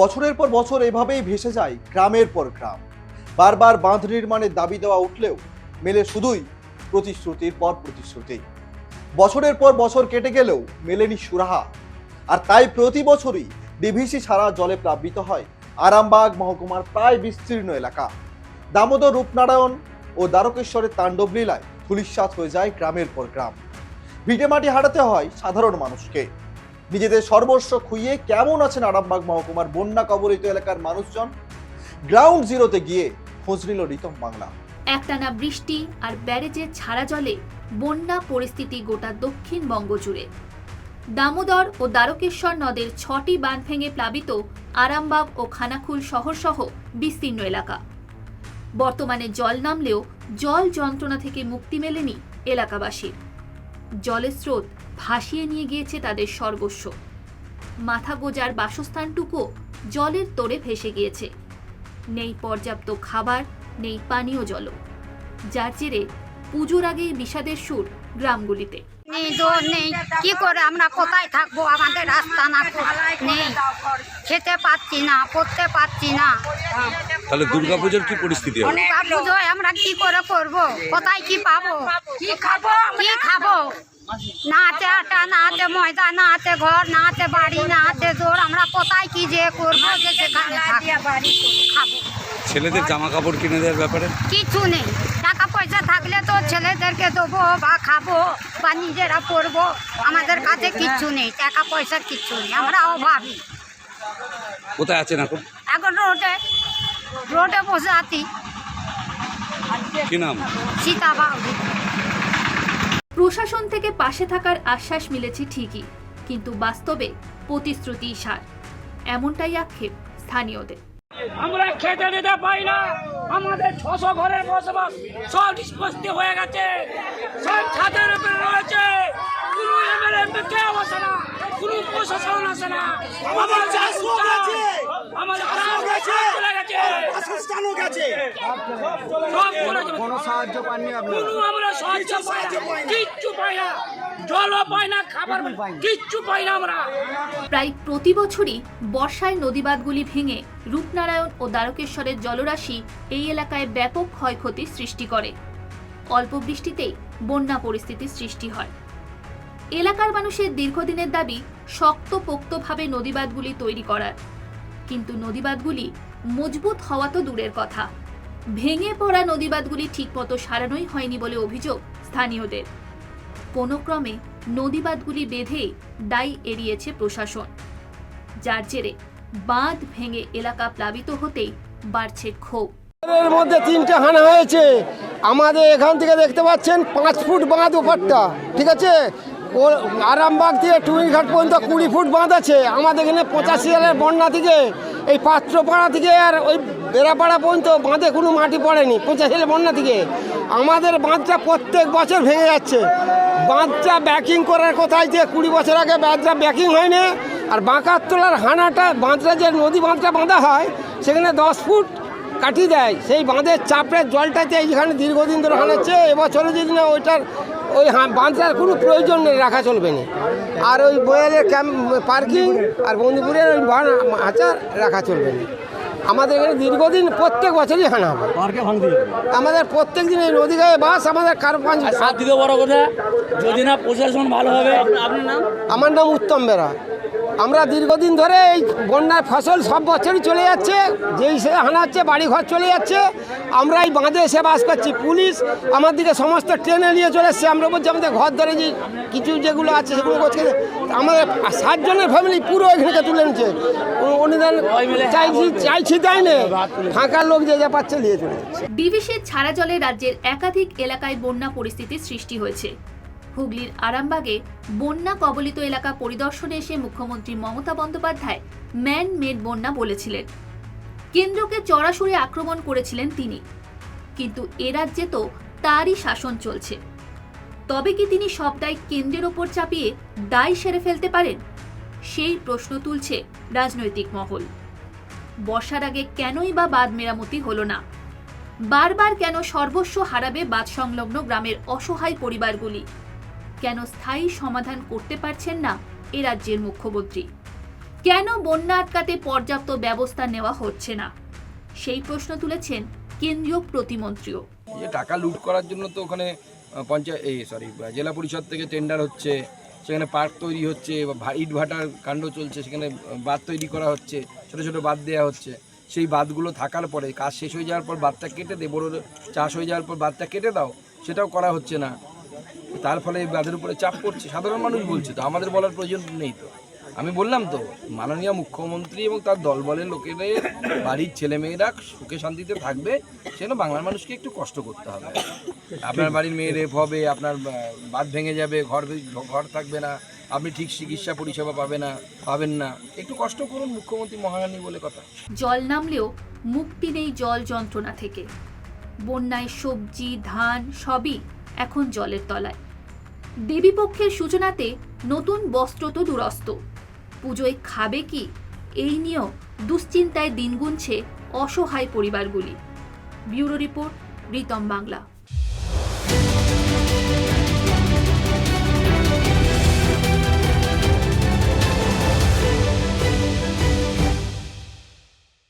বছরের পর বছর এভাবেই ভেসে যায় গ্রামের পর গ্রাম। বারবার বাঁধ নির্মাণের দাবি দেওয়া উঠলেও মেলে শুধুই প্রতিশ্রুতির পর প্রতিশ্রুতি। বছরের পর বছর কেটে গেলেও মেলেনি সুরাহা। আর তাই প্রতি বছরই ডিভিসি ছাড়া জলে প্লাবিত হয় আরামবাগ মহকুমার প্রায় বিস্তীর্ণ এলাকা। দামোদর রূপনারায়ণ ও দ্বারকেশ্বরের তাণ্ডব লীলায় ধুলিস্বাদ হয়ে যায় গ্রামের পর গ্রাম। ভিটেমাটি হারাতে হয় সাধারণ মানুষকে। নিজেদের সর্বস্ব খুইয়ে কেমন আছেন আরামবাগ মহকুমার বন্যা কবলিত এলাকার মানুষজন? গ্রাউন্ড জিরোতে গিয়ে খোঁজ নিল রিতম বাংলা। একটানা বৃষ্টি আর ব্যারেজের ছাড়া জলে বন্যা পরিস্থিতি গোটা দক্ষিণবঙ্গ জুড়ে। দামোদর ও দ্বারকেশ্বর নদের ছটি বাঁধ ভেঙে প্লাবিত আরামবাগ ও খানাকুল শহরসহ বিস্তীর্ণ এলাকা। বর্তমানে জল নামলেও জল যন্ত্রণা থেকে মুক্তি মেলেনি এলাকাবাসীর। জলের স্রোত ভাসিয়ে নিয়ে গিয়েছে তাদের সর্বস্ব মাথা গোজার বাসস্থানটুকু জলের তোড়ে ভেসে গিয়েছে। নেই পর্যাপ্ত খাবার, নেই পানীয় জল। যার জেরে পুজোর আগেই বিষাদের সুর গ্রামগুলিতে। নেই দোর নেই। কি করে আমরা কোথায় থাকব? আমাদের রাস্তা না নেই। খেতে পাচ্ছি না পড়তে পাচ্ছি না। তাহলে দুর্গাপুজোর কি পরিস্থিতি হবে? পুজোয় আমরা কি করে করব? কোথায় কি পাবো? কি খাব কি খাব? না আছে আটা না আছে ময়দা না আছে ঘর না আছে বাড়ি না আছে দোর। আমরা কোথায় কি যে করব যে সেখানে খাব। ছেলেদের জামা কাপড় কিনে দেওয়ার ব্যাপারে? কিছু নেই। টাকা পয়সা থাকলে তো ছেলেদেরকে দেবো বা খাব বা নিজেরা পরবো আমাদের কাছে কিচ্ছু নেই টাকা পয়সা কিচ্ছু নেই। আমরা অভাবী। কোথায় আছেন এখন? এখন রোডে রোডে বসে আছি। কি নাম? প্রশাসন থেকে পাশে থাকার আশ্বাস মিলেছে ঠিকই কিন্তু বাস্তবে প্রতিশ্রুতি সার। এমনটাই আক্ষেপ স্থানীয়দের। আমরা খেতে দিতে পাই না। আমাদের ছশো ঘরের বসবাস সব নিষ্পত্তি হয়ে গেছে। সব ছাদের উপরে রয়েছে। কোনো এমএলএ কেউ আসে না, কোনো প্রশাসন আসে না। আমাদের চাষ গেছে আমাদের প্রাণ চলে গেছে। বাসস্থানও গেছে। সব চলে গেছে। কোনো সাহায্য পাননি আমরা সাহায্য পাই না। কিচ্ছু পাই না। জলও পাই না খাবার কিচ্ছু পাই না আমরা। প্রায় প্রতি বছরই বর্ষায় নদীবাঁধগুলি ভেঙে রূপনারায়ণ ও দ্বারকেশ্বরের জলরাশি এই এলাকায় ব্যাপক ক্ষয়ক্ষতি সৃষ্টি করে। অল্প বৃষ্টিতেই বন্যা পরিস্থিতির সৃষ্টি হয়। এলাকার মানুষের দীর্ঘদিনের দাবি শক্তপোক্তভাবে নদীবাঁধগুলি তৈরি করার। কিন্তু নদীবাঁধগুলি মজবুত হওয়া তো দূরের কথা। ভেঙে পড়া নদীবাঁধগুলি ঠিকমতো সারানোই হয়নি বলে অভিযোগ স্থানীয়দের। কোনো ক্রমে নদীবাঁধগুলি বেঁধে দায়ী এড়িয়েছে প্রশাসন। যার জেরে বাঁধ ভেঙে এলাকা প্লাবিত হতেই বাড়ছে ক্ষোভ। মধ্যে তিনটে হানা হয়েছে। আমাদের এখান থেকে দেখতে পাচ্ছেন পাঁচ ফুট বাঁধ ওপারটা, ঠিক আছে? ও আরামবাগ থেকে টুইঘাট পর্যন্ত কুড়ি ফুট বাঁধ আছে। আমাদের এখানে পঁচাশি সালের বন্যা থেকে, এই পাত্রপাড়া থেকে আর ওই বেড়াপাড়া পর্যন্ত বাঁধে কোনো মাটি পড়েনি, পঁচাশি সালের বন্যা থেকে। আমাদের বাঁধটা প্রত্যেক বছর ভেঙে যাচ্ছে। বাঁধটা ব্যাকিং করার কোথায় যে কুড়ি বছর আগে বাঁধটা ব্যাকিং হয়নি, আর বাঁকার তোলার হানাটা, বাঁধটা যে নদী বাঁধটা বাঁধা হয়, সেখানে দশ ফুট কাটিয়ে দেয়। সেই বাঁধের চাপের জলটাতে এইখানে দীর্ঘদিন ধরে হানাচ্ছে। এবছরে যদি না ওইটার ওই হাঁ বাঁধটার কোনো প্রয়োজন নেই রাখা চলবে না। আর ওই বয়ালের ক্যাম্প পার্কিং আর বন্ধুপুরের ওই বান হাঁচার রাখা চলবে না। আমাদের এখানে দীর্ঘদিন প্রত্যেক বছরই হানা হবে। আমাদের প্রত্যেক দিন এই নদী গায়ে বাস আমাদের কারও পাঁচ বড় কথা যদি না প্রশাসন ভালো হবে আপনার নাম? আমার নাম উত্তম বেরা। আমরা দীর্ঘদিন ধরে এই বন্যার ফসল সব বছরই চলে যাচ্ছে, যেই সে হানাচ্ছে বাড়ি ঘর চলে যাচ্ছে। আমরা এই বাঁধে এসে বাস করছি। পুলিশ আমার দিকে সমস্ত ট্রেনে নিয়ে চলে এসছে। আমরা বলছি, আমাদের ঘর ধরে যে কিছু যেগুলো আছে, সেগুলো করছে। আমাদের সাতজনের ফ্যামিলি পুরো এখানে তুলে নিচ্ছে অনুদান চাইছি চাইছি তাই না। ফাঁকার লোক যে যা পাচ্ছে, নিয়ে চলে যাচ্ছে। ডিভিসির ছাড়া জলে রাজ্যের একাধিক এলাকায় বন্যা পরিস্থিতির সৃষ্টি হয়েছে। হুগলির আরামবাগে বন্যা কবলিত এলাকা পরিদর্শনে এসে মুখ্যমন্ত্রী মমতা বন্দ্যোপাধ্যায় ম্যান মেড বন্যা বলেছিলেন। কেন্দ্রকে চড়াশুড়ে আক্রমণ করেছিলেন তিনি। কিন্তু এ রাজ্যে তো তারই শাসন চলছে। তবে কি তিনি সব দায় কেন্দ্রের ওপর চাপিয়ে দায় সেরে ফেলতে পারেন? সেই প্রশ্ন তুলছে রাজনৈতিক মহল। বর্ষার আগে কেনই বা বাঁধ মেরামতি হলো না? বারবার কেন সর্বস্ব হারাবে বাঁধ সংলগ্ন গ্রামের অসহায় পরিবারগুলি? কেন স্থায়ী সমাধান করতে পারছেন না এ রাজ্যের মুখ্যমন্ত্রী? কেন বন্যা আটকাতে পর্যাপ্ত ব্যবস্থা নেওয়া হচ্ছে না? সেই প্রশ্ন তুলেছেন কেন্দ্রীয় প্রতিমন্ত্রীও। টাকা লুট করার জন্য তো ওখানে পঞ্চায়েত, এই সরি জেলা পরিষদ থেকে টেন্ডার হচ্ছে, সেখানে পার্ক তৈরি হচ্ছে ইট ভাটার কাণ্ড চলছে, সেখানে বাঁধ তৈরি করা হচ্ছে, ছোটো ছোটো বাঁধ দেওয়া হচ্ছে, সেই বাঁধগুলো থাকার পরে, কাজ শেষ হয়ে যাওয়ার পর বাঁধটা কেটে দে বড় চাষ হয়ে যাওয়ার পর বাঁধটা কেটে দাও, সেটাও করা হচ্ছে না। তার ফলে বাঁধের উপরে চাপ পড়ছে। সাধারণ মানুষ বলছে তো, আমাদের বলার প্রয়োজন নেই তো। আমি বললাম তো, মাননীয় মুখ্যমন্ত্রী এবং তার দলবলের লোকেদের, বাড়ির ছেলেমেয়েরা সুখে শান্তিতে থাকবে সেজন্য বাংলার মানুষকে একটু কষ্ট করতে হবে। আপনার বাড়ির মেয়ে রেপ হবে, আপনার বাঁধ ভেঙে যাবে, ঘর ঘর থাকবে না, আপনি ঠিক চিকিৎসা পরিষেবা পাবে না, পাবেন না। একটু কষ্ট করুন মুখ্যমন্ত্রী মহারানী বলে কথা। জল নামলেও মুক্তি নেই জল যন্ত্রণা থেকে। বন্যায় সবজি, ধান সবই এখন জলের তলায়। দেবীপক্ষের সূচনাতে নতুন বস্ত্র তো দুরস্ত। পুজোয় খাবে কি? এই নিয়েও দুশ্চিন্তায় দিন গুনছে অসহায় পরিবারগুলি। Bureau report, Ritam Bangla.